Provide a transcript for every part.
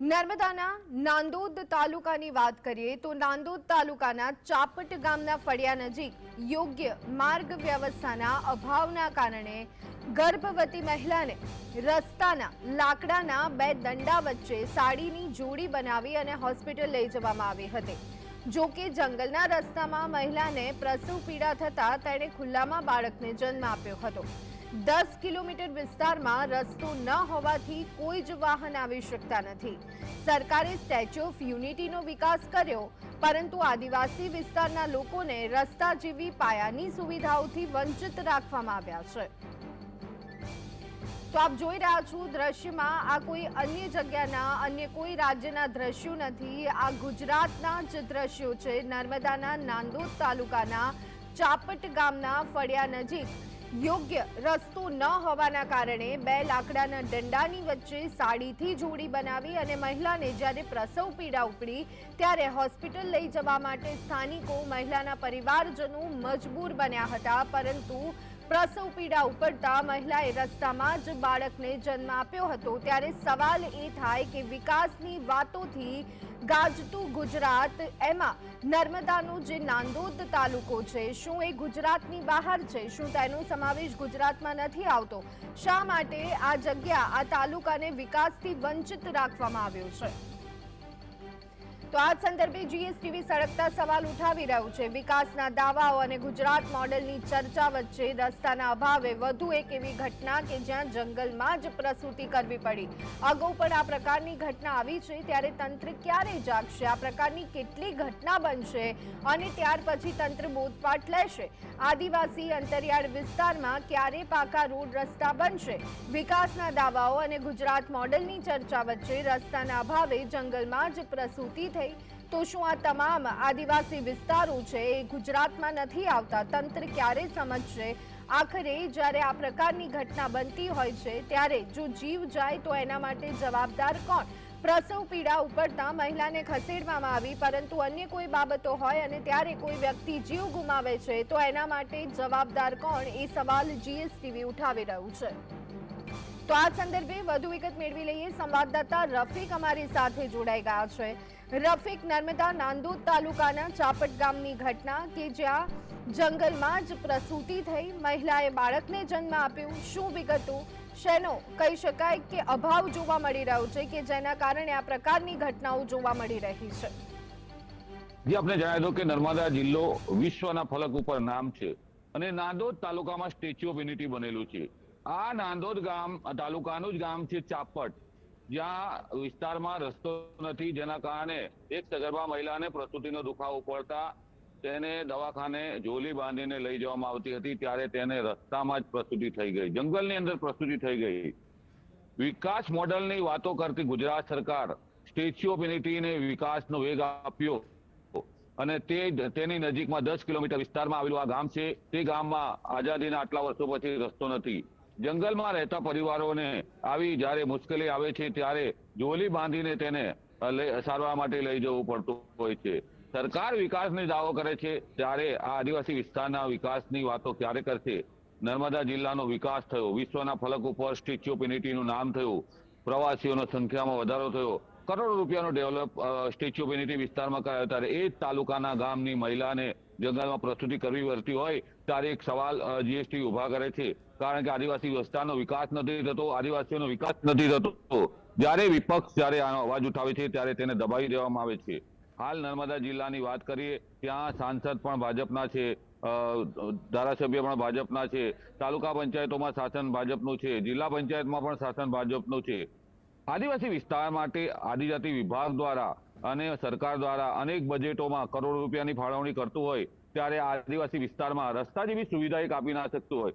નર્મદાના નાંદોદ તાલુકાની વાત કરીએ તો નાંદોદ તાલુકાના ચાપટ ગામના ફળિયા નજીક યોગ્ય માર્ગ વ્યવસ્થાના અભાવના કારણે ગર્ભવતી મહિલાને રસ્તાના લાકડાના બે દંડા વચ્ચે સાડીની જોડી બનાવી અને હોસ્પિટલ લઈ જવામાં આવી હતી. જો કે જંગલના રસ્તામાં મહિલાને પ્રસવ પીડા થતાં તેણે ખુલ્લામાં બાળકને જન્મ આપ્યો હતો. દસ કિલોમીટર વિસ્તારમાં રસ્તો ન હોવાથી કોઈ જ વાહન આવી શકતા નથી. સરકારે સ્ટેચ્યુ ઓફ યુનિટીનો વિકાસ કર્યો, પરંતુ આદિવાસી વિસ્તારના લોકોને રસ્તા જેવી પાયાની સુવિધાઓથી વંચિત રાખવામાં આવ્યા છે. તો આપ જોઈ રહ્યા છો દ્રશ્યમાં આ કોઈ અન્ય જગ્યાના, અન્ય કોઈ રાજ્યના દ્રશ્યો નથી. આ ગુજરાતના જ દ્રશ્યો છે. નર્મદાના નાંદોદ તાલુકાના ચાપટ ગામના ફળિયા નજીક યોગ્ય રસ્તો ન હોવાના કારણે બે લાકડાના દંડાની વચ્ચે સાડીથી જોડી બનાવી અને મહિલાને જ્યારે પ્રસવ પીડા ઉપડી, ત્યારે હોસ્પિટલ લઈ જવા માટે સ્થાનિકો મહિલાના પરિવારજનો મજબૂર બન્યા હતા, પરંતુ પ્રસવ પીડા ઉપડતા મહિલાએ રસ્તામાં જ બાળકને જન્મ આપ્યો હતો. ત્યારે સવાલ એ થાય કે વિકાસની વાતોથી ગાજતું ગુજરાત, એમાં નર્મદાનો જે નાંદોદ તાલુકો છે, શું એ ગુજરાતની બહાર છે? શું તેનો સમાવેશ ગુજરાતમાં નથી આવતો? શા માટે આ જગ્યા, આ તાલુકાને વિકાસથી વંચિત રાખવામાં આવ્યો છે? તો આ સંદર્ભે જીએસટીવી સળગતા સવાલ ઉઠાવી રહ્યું છે. વિકાસના દાવાઓ અને ગુજરાત મોડેલની ચર્ચા વચ્ચે રસ્તાના અભાવે વધુ એક એવી ઘટના કે જ્યાં જંગલમાં જ પ્રસૂતિ કરવી પડી. અગાઉ પણ આ પ્રકારની ઘટના આવી છે, ત્યારે તંત્ર ક્યારે જાગશે? આ પ્રકારની કેટલી ઘટના બનશે? અને ત્યાર પછી તંત્ર બોધપાઠ લેશે? આદિવાસી અંતરિયાળ વિસ્તારમાં ક્યારે પાકા રોડ રસ્તા બનશે? વિકાસના દાવાઓ અને ગુજરાત મોડેલની ચર્ચા વચ્ચે રસ્તાના અભાવે જંગલમાં જ પ્રસૂતિ થઈ, તો શું આ તમામ આદિવાસી વિસ્તારો છે એ ગુજરાતમાં નથી આવતા? તંત્ર ક્યારે સમજશે? આખરે જ્યારે આ પ્રકારની ઘટના બનતી હોય છે, ત્યારે જો જીવ જાય તો એના માટે જવાબદાર કોણ? પ્રસવ પીડા ઉપડતા મહિલાને ખસેડવામાં આવી, પરંતુ અન્ય કોઈ બાબતો હોય અને ત્યારે કોઈ વ્યક્તિ જીવ ગુમાવે છે, તો એના માટે જવાબદાર કોણ? એ સવાલ જીએસટીવી ઉઠાવી રહ્યું છે. તો આ સંદર્ભે વધુ વિગત મેળવી લઈએ. સંવાદદાતા રફીક અમારી સાથે જોડાઈ ગયા છે. રફીક, નર્મદા નાંદોદ તાલુકાના ચાપટ ગામની ઘટના કે જ્યાં જંગલમાં જ પ્રસૂતિ થઈ. મહિલાએ બાળકને જન્મ આપ્યું. શું વિગતો? શેનો? કહી શકાય કે અભાવ જોવા મળી રહ્યો છે કે જેના કારણે આ પ્રકારની ઘટનાઓ જોવા મળી રહી છે? જે આપણે જણાવી દો કે નર્મદા જિલ્લો વિશ્વના ફલક ઉપર નામ છે અને નાંદોદ તાલુકામાં સ્ટેચ્યુ ઓફ યુનિટી બનેલું છે. આ નાંદોદ ગામ તાલુકાનું જ ગામ છે ચાપટ. જ્યાં વિસ્તારમાં રસ્તો નથી, જેના કારણે એક સગર્ભા મહિલાને પ્રસૂતિનો દુખાવો પડતા તેને દવાખાને જોલી બાંધીને લઈ જવામાં આવતી હતી, ત્યારે તેને રસ્તામાં જ પ્રસૂતિ થઈ ગઈ. જંગલની અંદર પ્રસૂતિ થઈ ગઈ. વિકાસ મોડલની વાતો કરતી ગુજરાત સરકાર સ્ટેચ્યુ ઓફ યુનિટીને વિકાસનો વેગ આપ્યો. અને તે તેની નજીકમાં દસ કિલોમીટર વિસ્તારમાં આવેલું આ ગામ છે. તે ગામમાં આઝાદીના આટલા વર્ષો પછી રસ્તો નથી. જંગલમાં રહેતા પરિવારોને આવી જ્યારે મુશ્કેલી આવે છે ત્યારે જોલી બાંધીને તેને સારવાર માટે લઈ જવું પડતું હોય છે. સરકાર વિકાસની દાવો કરે છે ત્યારે આ આદિવાસી વિસ્તારના વિકાસની વાતો ક્યારે કરશે? નર્મદા જિલ્લાનો વિકાસ થયો, વિશ્વના ફલક ઉપર સ્ટેચ્યુ ઓફ યુનિટીનું નામ થયું, પ્રવાસીઓનો સંખ્યામાં વધારો થયો. કરોડો રૂપિયાનો ડેવલપ સ્ટેચ્યુ ઓફ યુનિટી વિસ્તારમાં કરાયો ત્યારે એ જ તાલુકાના ગામની મહિલાને જંગલમાં પ્રસ્તુતિ કરવી પડતી હોય, ત્યારે એક સવાલ જીએસટી ઊભા કરે છે. કારણ કે આદિવાસી વિસ્તારનો વિકાસ નથી થતો, આદિવાસીઓનો વિકાસ નથી થતો. જ્યારે વિપક્ષ જ્યારે આનો અવાજ ઉઠાવે છે, ત્યારે તેને દબાવી દેવામાં આવે છે. હાલ નર્મદા જિલ્લાની વાત કરીએ, ત્યાં સાંસદ પણ ભાજપના છે ધારાસભ્ય પણ ભાજપના છે, તાલુકા પંચાયતોમાં શાસન ભાજપનું છે, જિલ્લા પંચાયતમાં પણ શાસન ભાજપનું છે. આદિવાસી વિસ્તાર માટે આદિજાતિ વિભાગ દ્વારા અને સરકાર દ્વારા અનેક બજેટોમાં કરોડો રૂપિયાની ફાળવણી કરતું હોય, ત્યારે આદિવાસી વિસ્તારમાં રસ્તા જેવી સુવિધા એક આપી ના શકતું હોય.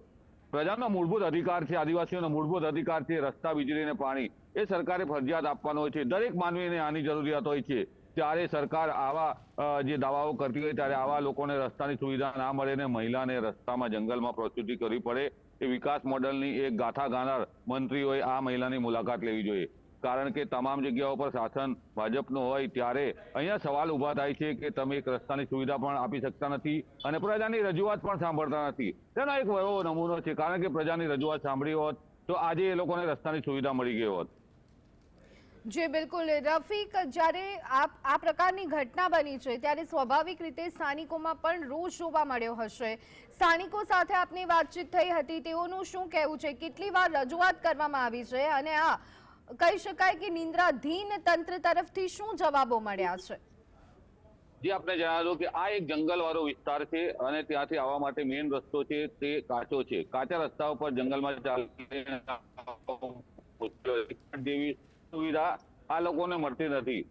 પ્રજાનો મૂળભૂત અધિકાર છે, આદિવાસીઓનો મૂળભૂત અધિકાર છે, રસ્તા વીજળી અને પાણી, એ સરકારે ફરજિયાત આપવાનો હોય છે. દરેક માનવીને આની જરૂરિયાત હોય છે. ત્યારે સરકાર આવા જે દાવાઓ કરતી હોય, ત્યારે આવા લોકોને રસ્તાની સુવિધા ના મળે ને મહિલાને રસ્તામાં જંગલમાં પ્રસ્તુતિ કરવી પડે, એ વિકાસ મોડલની એક ગાથા ગાનાર મંત્રીઓએ આ મહિલાની મુલાકાત લેવી જોઈએ. કારણ કે તમામ જગ્યાઓ પર શાસન ભાજપનું હોય ત્યારે અહીંયા સવાલ ઊભા થાય છે કે તમે એક રસ્તાની સુવિધા પણ આપી શકતા નથી અને પ્રજાની રજૂઆત પણ સાંભળતા નથી. તેનો એક એવો નમૂનો છે. કારણ કે પ્રજાની રજૂઆત સાંભળી હોત તો આજે એ લોકોને રસ્તાની સુવિધા મળી ગઈ હોત. જે, બિલકુલ. રફીક, જ્યારે આ પ્રકારની ઘટના બની છે, ત્યારે સ્વાભાવિક રીતે સ્થાનિકોમાં પણ રોષ જોવા મળ્યો હશે. સ્થાનિકો સાથે આપની વાતચીત થઈ હતી. તેઓનું શું કહેવું છે? કેટલી વાર રજૂઆત કરવામાં આવી છે? અને આ કહી શકાય કે નિંદ્રાધીન તંત્ર તરફથી શું જવાબો મળ્યા છે? જે આપણે જણાવ્યો કે આ એક જંગલ વાળો વિસ્તાર છે અને ત્યાંથી આવવા માટે મેઇન રસ્તો છે તે કાચો છે. કાચા રસ્તા ઉપર જંગલમાં ચાલી જેવી સુવિધા આ લોકોને મળતી નથી.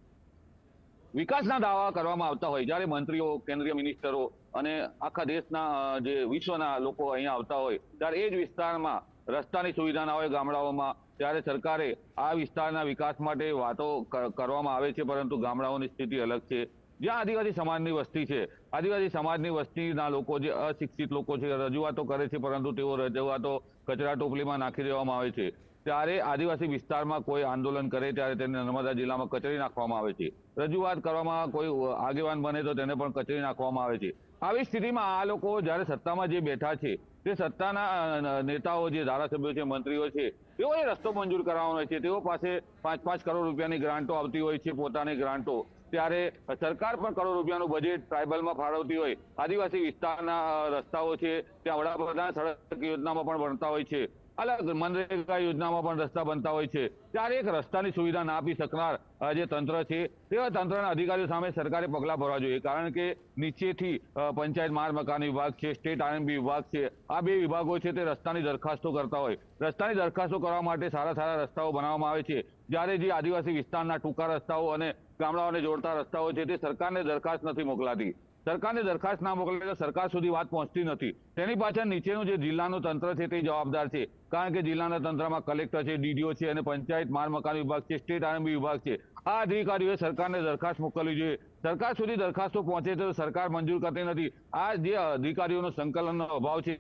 વિકાસના દાવા કરવામાં આવતા હોય, જ્યારે મંત્રીઓ, કેન્દ્રીય મિનિસ્ટરો અને આખા દેશના જે વિશ્વના લોકો અહીંયા આવતા હોય, ત્યારે એ જ વિસ્તારમાં રસ્તાની સુવિધા ના હોય ગામડાઓમાં, ત્યારે સરકારે આ વિસ્તારના વિકાસ માટે વાતો કરવામાં આવે છે, પરંતુ ગામડાઓની સ્થિતિ અલગ છે. જ્યાં આદિવાસી સમાજની વસ્તી છે, આદિવાસી સમાજની વસ્તીના લોકો જે અશિક્ષિત લોકો છે, રજૂઆતો કરે છે, પરંતુ તેઓ રજૂઆતો કચરા ટોપલીમાં નાખી દેવામાં આવે છે. ત્યારે આદિવાસી વિસ્તારમાં કોઈ આંદોલન કરે, ત્યારે તેને નર્મદા જિલ્લામાં કચરી નાખવામાં આવે છે. રજૂઆત કરવામાં કોઈ આગેવાન બને તો તેને પણ કચરી નાખવામાં આવે છે. આવી સ્થિતિમાં આ લોકો જ્યારે સત્તામાં જે બેઠા છે તે સત્તાના નેતાઓ જે ધારાસભ્યો છે, મંત્રીઓ છે, તેઓએ રસ્તો મંજૂર કરાવવાનો છે. તેઓ પાસે પાંચ પાંચ કરોડ રૂપિયાની ગ્રાન્ટો આવતી હોય છે, પોતાની ગ્રાન્ટો. ત્યારે સરકાર પણ કરોડ રૂપિયાનું બજેટ ટ્રાયબલમાં ફાળવતી હોય. આદિવાસી વિસ્તારના રસ્તાઓ છે. ત્યાં વડાપ્રધાન સડક યોજનામાં પણ ભણતા હોય છે. અલગ મનરેગા યોજનામાં પણ રસ્તા બનતા હોય છે. ત્યારે એક રસ્તાની સુવિધા ના આપી શકનાર જે તંત્ર છે, તેવા તંત્રના અધિકારીઓ સામે સરકારે પગલાં ભરવા જોઈએ. કારણ કે નીચેથી પંચાયત માર્ગ મકાન વિભાગ છે, સ્ટેટ આરએમબી વિભાગ છે, આ બે વિભાગો છે તે રસ્તાની દરખાસ્તો કરતા હોય. રસ્તાની દરખાસ્તો કરવા માટે સારા સારા રસ્તાઓ બનાવવામાં આવે છે. જ્યારે જે આદિવાસી વિસ્તારના ટૂંકા રસ્તાઓ અને ગામડાઓને જોડતા રસ્તાઓ છે તે સરકારને દરખાસ્ત નથી મોકલાતી. સરકારને દરખાસ્ત ના મોકલે તો સરકાર સુધી વાત પહોંચતી નથી. તેની પાછળ નીચેનું જે જિલ્લાનું તંત્ર છે તે જવાબદાર છે. કારણ કે જિલ્લાના તંત્રમાં કલેક્ટર છે ડીડીઓ છે અને પંચાયત માળ મકાન વિભાગ છે સ્ટેટ આરએમબી વિભાગ છે. આ અધિકારીઓએ સરકારને દરખાસ્ત મોકલવી જોઈએ. સરકાર સુધી દરખાસ્તો પહોંચે તો સરકાર મંજૂર કરતી નથી. આ જે અધિકારીઓનો સંકલનનો અભાવ છે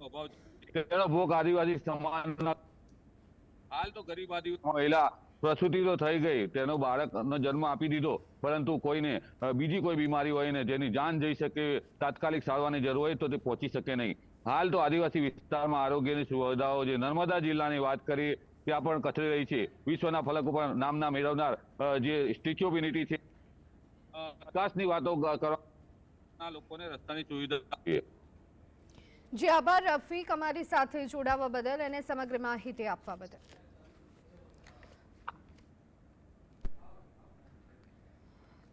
અભાવ તેનો ભોગ આદિવાસી સમાજના હાલ તો ગરીબ આદિવાસી મહિલા પ્રસૂતિ તો થઈ ગઈ. તેનો બાળકનો જન્મ આપી દીધો. પરંતુ કોઈને બીજી કોઈ બીમારી હોય ને જેની જાન જઈ શકે તાત્કાલિક સારવારની જરૂર હોય તો તે પહોંચી શકે નહીં. હાલ તો આદિવાસી વિસ્તારમાં આરોગ્યની સુવિધાઓ જે નર્મદા જિલ્લાની વાત કરીએ ત્યાં પણ કચરી રહી છે. વિશ્વના ફલક ઉપર નામના મેળવનાર જે સ્ટેચ્યુ ઓફ યુનિટી છે વિકાસની વાતો કરવા લોકોને રસ્તાની સુવિધા. જે આભાર રફીક અમારી સાથે જોડાવા બદલ અને સમગ્ર માહિતી આપવા બદલ.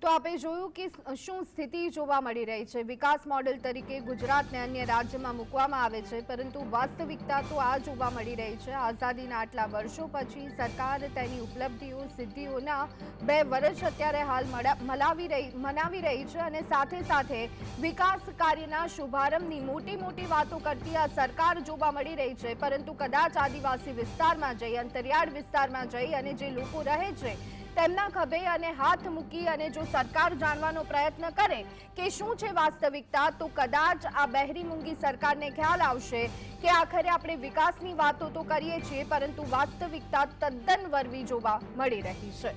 તો આપે જોયું કે શું સ્થિતિ જોવા મળી રહી છે? વિકાસ મોડેલ તરીકે ગુજરાતને અન્ય રાજ્યમાં મૂકવામાં આવે છે, પરંતુ વાસ્તવિકતા તો આ જોવા મળી રહી છે. આઝાદીના આટલા વર્ષો પછી સરકાર તેની ઉપલબ્ધિઓ, સિદ્ધિઓના બે વર્ષ અત્યારે હાલ મલાવી રહી, મનાવી રહી છે અને સાથે સાથે વિકાસ કાર્યના શુભારંભની મોટી મોટી વાતો કરતી આ સરકાર જોવા મળી રહી છે. પરંતુ કદાચ આદિવાસી વિસ્તારમાં જઈ, અંતરિયાળ વિસ્તારમાં જઈ અને જે લોકો રહે છે તેમના ખભે અને હાથ મૂકી અને જો સરકાર જાણવાનો પ્રયત્ન કરે કે શું છે વાસ્તવિકતા, તો કદાચ આ બહેરી મૂંગી સરકારને ખ્યાલ આવશે કે આખરે આપણે વિકાસની વાતો તો કરીએ છીએ, પરંતુ વાસ્તવિકતા તદ્દન વરવી જોવા મળી રહી છે.